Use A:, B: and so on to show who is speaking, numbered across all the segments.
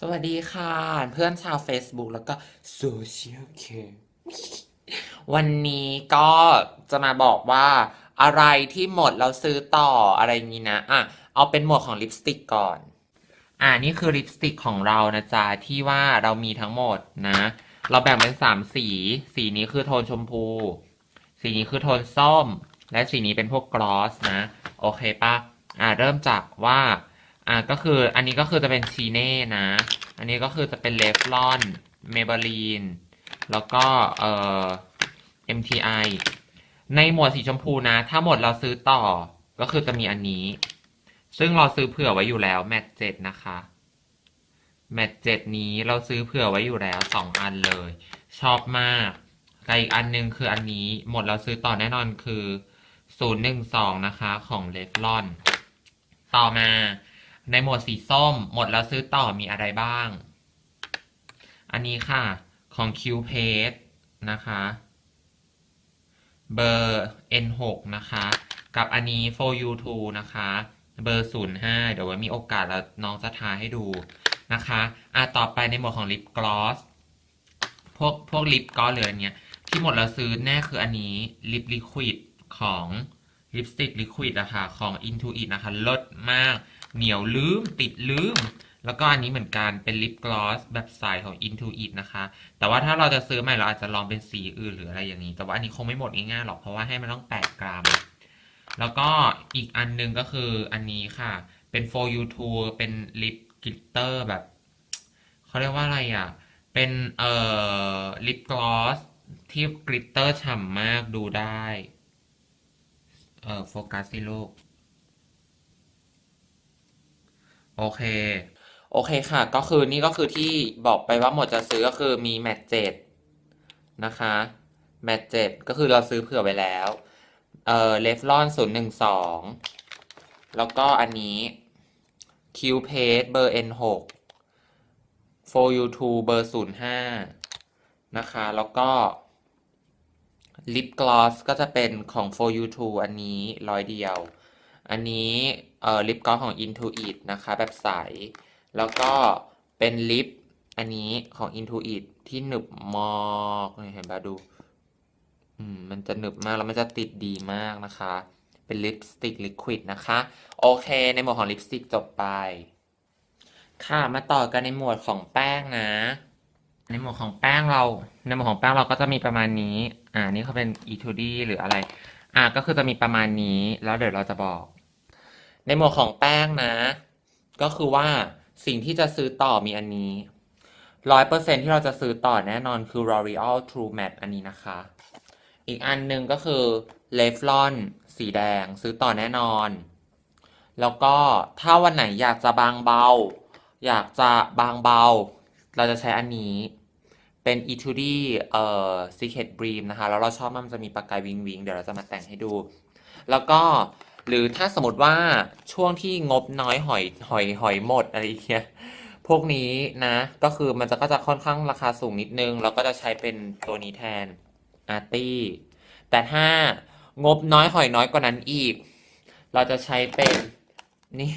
A: สวัสดีค่ะ เพื่อนชาว Facebook แล้วก็โซเชียลเควันนี้ก็จะมาบอกว่าอะไรที่หมดแล้วซื้อต่ออะไรงี้นะ อะ เอาเป็นหมวดของลิปสติกก่อน อ่านี่คือลิปสติกของเรานะจ๊ะ ที่ว่าเรามีทั้งหมดนะ เราแบ่งเป็นสามสี สีนี้คือโทนชมพู สีนี้คือโทนส้ม และสีนี้เป็นพวกกลอสนะ โอเคปะอ่าเริ่มจากว่า อ่าก็คืออันนี้ก็คือจะเป็นชีเน่นะ อันนี้ก็คือจะเป็นเลฟลอนเมเบลีนแล้วก็เอ่อ MTI ในหมวดสีชมพูนะ ถ้าหมดเราซื้อต่อก็คือจะมีอันนี้ ซึ่งเราซื้อเผื่อไว้อยู่แล้วแมทเจ็ดนะคะ แมทเจ็ดนี้เราซื้อเผื่อไว้อยู่แล้วสองอันเลย ชอบมากกับอีกอันหนึงคืออันนี้หมดเราซื้อต่อแน่นอนคือศูนย์หนึ่งสองนะคะ ของเลฟลอน ต่อมา ในหมวดสีส้ม หมดแล้วซื้อต่อมีอะไรบ้าง อันนี้ค่ะ ของ Q p a g e นะคะ เบอร์ N6 นะคะ กับอันนี้ for you t o นะคะ เบอร์ 05 เดี๋ยวไว้มีโอกาสแล้วน้องจะทาให้ดูนะคะอะต่อไปในหมวดของลิปกลอสพวกพวกลิปกลอสเลยอันเนี้ย ที่หมดแล้วซื้อแน่คืออันนี้ลิปลิควิดของลิปสติกลิควิดอะค่ะของ Intuit นะคะลิศมาก เหนียวลืม ติดลืม แล้วก็อันนี้เหมือนกันเป็นลิปกลอสแบบใสของ Intuit นะคะ แต่ว่าถ้าเราจะซื้อใหม่เราอาจจะลองเป็นสีอื่นหรืออะไรอย่างนี้ แต่ว่าอันนี้คงไม่หมดง่ายๆหรอกเพราะว่าให้มันต้อง 8 กรัม แล้วก็อีกอันหนึงก็คืออันนี้ค่ะ เป็น for you to เป็นลิปกลิตเตอร์แบบเขาเรียกว่าอะไรอะ เป็นเอ่อลิปกลอสที่กลิตเตอร์ฉ่ำมากดูได้ เอ่อโฟกัสสิลูก โอเค โอเคค่ะ ก็คือนี่ก็คือที่บอกไปว่าหมดจะซื้อก็คือมีแมทเจ็ดนะคะแมทเจ็ดก็คือเราซื้อเผื่อไว้แล้ว เอ่อเลฟลอนศูนย์หนึ่งสองแล้วก็อันนี้คิวเพจเบอร์ N หก for you to เบอร์ศูนย์ห้านะคะ แล้วก็ลิปกลอสก็จะเป็นของ for you to อันนี้ร้อยเดียว อันนี้เอ่อลิปกลอสของ Intuit นะคะ แบบใส แล้วก็เป็นลิปอันนี้ของ Intuit ที่หนึบมากเห็นปะดูอืมมันจะหนึบมากแล้วมันจะติดดีมากนะคะ เป็นลิปสติกลิควิดนะคะ โอเค ในหมวดของลิปสติกจบไป ค่ะมาต่อกันในหมวดของแป้งนะ ในหมวดของแป้งเรา ในหมวดของแป้งเราก็จะมีประมาณนี้ อ่านี่เขาเป็น e t u d y หรืออะไร อ่าก็คือจะมีประมาณนี้แล้วเดี๋ยวเราจะบอก ในหมวดของแป้งนะ ก็คือว่าสิ่งที่จะซื้อต่อมีอันนี้ร้อยเปอร์เซ็นที่เราจะซื้อต่อแน่นอนคือ L'Oreal True Matte อันนี้นะคะ อีกอันหนึ่งก็คือ Revlon สีแดงซื้อต่อแน่นอน แล้วก็ถ้าวันไหนอยากจะบางเบา อยากจะบางเบา เราจะใช้อันนี้ เป็น e t u d y เอ่อ Secret Dream นะคะ แล้วเราชอบมันจะมีประกายวิงวิงเดี๋ยวเราจะมาแต่งให้ดู แล้วก็หรือถ้าสมมติว่าช่วงที่งบน้อยหอยหอยหอยหมดอะไรอย่างเงี้ยพวกนี้นะ ก็คือมันจะก็จะค่อนข้างราคาสูงนิดนึงเราก็จะใช้เป็นตัวนี้แทนอาร์ตี้แต่ถ้างบน้อยหอยน้อยกว่านั้นอีก เราจะใช้เป็นนี่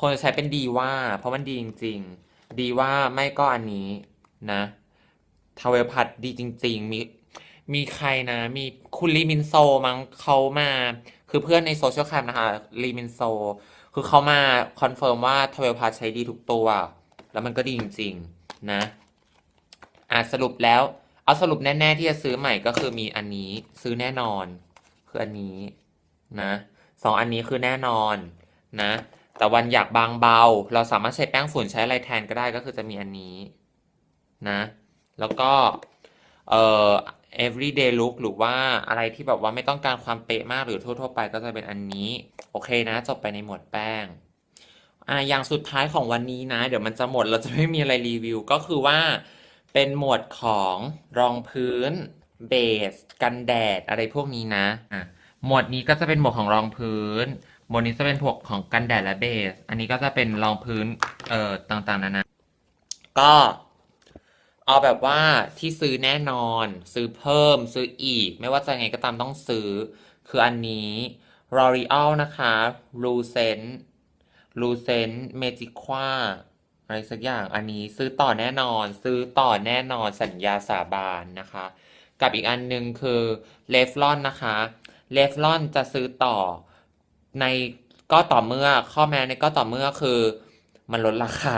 A: คนจะใช้เป็นดีว่า เพราะมันดีจริงๆ ดีว่าไม่ก็อันนี้นะ ทาเวลพัดดีจริง ๆ มีมีใครนะ มีคุณลีมินโซมั้งเขามา คือเพื่อนในโซเชียลแคมนะคะลีมินโซ คือเขามาคอนเฟิร์มว่าทาเวลพัดใช้ดีทุกตัว แล้วมันก็ดีจริง ๆ นะอะสรุปแล้ว เอาสรุปแน่ ๆ ที่จะซื้อใหม่ก็คือมีอันนี้ซื้อแน่นอน คืออันนี้นะสองอันนี้คือแน่นอนนะ แต่วันอยากบางเบา เราสามารถใช้แป้งฝุ่นใช้อะไรแทนก็ได้ก็คือจะมีอันนี้นะ แล้วก็เอ่อ everyday look หรือว่าอะไรที่แบบว่าไม่ต้องการความเป๊ะมากหรือทั่ว ๆ ไปก็จะเป็นอันนี้ โอเคนะ จบไปในหมวดแป้งอะอย่างสุดท้ายของวันนี้นะ เดี๋ยวมันจะหมดเราจะไม่มีอะไรรีวิว ก็คือว่าเป็นหมวดของรองพื้นเบส กันแดดอะไรพวกนี้นะอะหมวดนี้ก็จะเป็นหมวดของรองพื้น หมวดนี้จะเป็นพวกของกันแดดและเบส อันนี้ก็จะเป็นรองพื้นเอ่อต่างๆนานาก็ เอาแบบว่าที่ซื้อแน่นอน ซื้อเพิ่มซื้ออีก ไม่ว่าจะไงก็ตามต้องซื้อ คืออันนี้ L'Oreal นะคะ Lucent Lucent Magiqua อะไรสักอย่างอันนี้ซื้อต่อแน่นอน ซื้อต่อแน่นอนสัญญาสาบานนะคะ กับอีกอันหนึ่งคือเลฟลอนนะคะเลฟลอนจะซื้อต่อในก็ต่อเมื่อข้อแม้ในก็ต่อเมื่อคือ มันลดราคา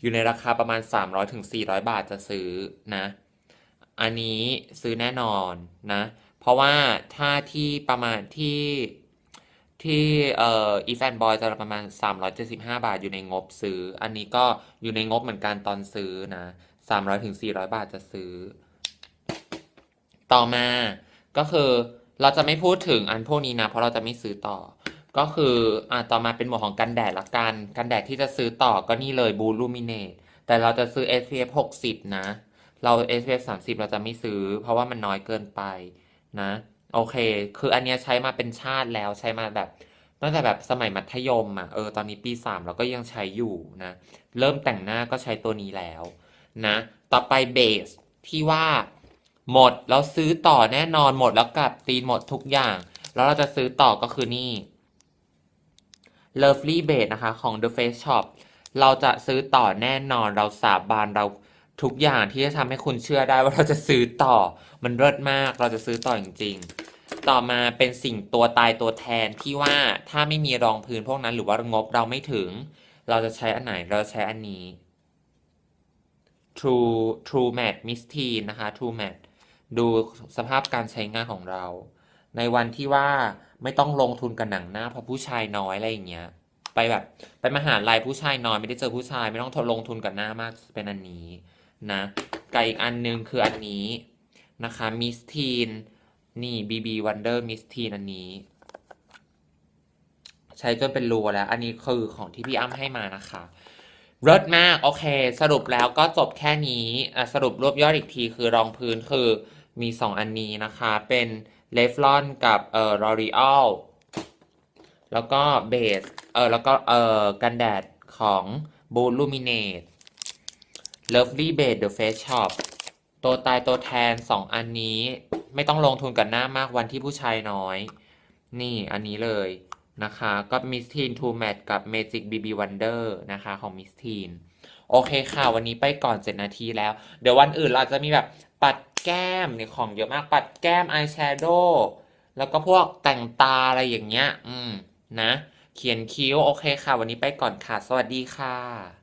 A: อยู่ในราคาประมาณ 300ถึง400 บาทจะซื้อนะ อันนี้ซื้อแน่นอนนะ เพราะว่าถ้าที่ประมาณที่ที่เอ่ออีแฟนบอยจะประมาณ 375 บาทอยู่ในงบซื้อ อันนี้ก็อยู่ในงบเหมือนกันตอนซื้อนะ 300ถึง400 บาทจะซื้อ ต่อมาก็คือเราจะไม่พูดถึงอันพวกนี้นะ เพราะเราจะไม่ซื้อต่อ ก็คืออ่าต่อมาเป็นหมวดของกันแดดละกัน กันแดดที่จะซื้อต่อก็นี่เลยบูลูมิเนตแต่เราจะซื้อ SPF 60 นะ เรา SPF 30 เราจะไม่ซื้อ เพราะว่ามันน้อยเกินไปนะ โอเค คืออันเนี้ยใช้มาเป็นชาติแล้วใช้มาแบบตั้งแต่แบบสมัยมัธยมอะเออตอนนี้ปี 3 เราก็ยังใช้อยู่นะ เริ่มแต่งหน้าก็ใช้ตัวนี้แล้วนะ ต่อไปเบสที่ว่าหมดแล้วซื้อต่อแน่นอนหมดแล้วกลับตีนหมดทุกอย่าง แล้วเราจะซื้อต่อก็คือนี่ Lovely Base นะคะของ The Face Shop เราจะซื้อต่อแน่นอนเราสาบานเราทุกอย่างที่จะทำให้คุณเชื่อได้ว่าเราจะซื้อต่อ มันเลิศมากเราจะซื้อต่อจริง ๆ ต่อมาเป็นสิ่งตัวตายตัวแทนที่ว่าถ้าไม่มีรองพื้นพวกนั้นหรือว่างบเราไม่ถึง เราจะใช้อันไหนเราใช้อันนี้ True True Matte Mist Tea นะคะ True Matte ดูสภาพการใช้งานของเรา ในวันที่ว่าไม่ต้องลงทุนกับหนังหน้าเพราะผู้ชายน้อยอะไรอย่างเงี้ย ไปแบบไปมหาลัยผู้ชายน้อยไม่ได้เจอผู้ชาย ไม่ต้องทนลงทุนกับหน้ามากเป็นอันนี้นะกับอีกอันนึงคืออันนี้นะคะมิสทีนนี่ BB Wonder Miss Teen อันนี้ ใช้จนเป็นรูแล้ว อันนี้คือของที่พี่อ้ำให้มานะคะเลิศมากโอเค สรุปแล้วก็จบแค่นี้สรุปรวบยอดอีกทีคือรองพื้นคือมี 2 อันนี้นะคะ เป็น เลฟลอนกับเอ่อ L'Oreal แล้วก็เบสเออแล้วก็เอ่อกันแดดของ Blue Luminate Lovely Base The Face Shop ตัวตายตัวแทน 2 อันนี้ไม่ต้องลงทุนกับหน้ามากวันที่ผู้ชายน้อย นี่อันนี้เลยนะคะ ก็ Miss Teen True Matte กับ Magic BB Wonder นะคะของ Miss Teen โอเคค่ะ วันนี้ไปก่อน 7 นาทีแล้ว เดี๋ยววันอื่นเราจะมีแบบปัด แก้มเนี่ยของเยอะมากปัดแก้มอายแชโดว์แล้วก็พวกแต่งตาอะไรอย่างเงี้ย อืมนะ เขียนคิ้ว โอเคค่ะ วันนี้ไปก่อนค่ะ สวัสดีค่ะ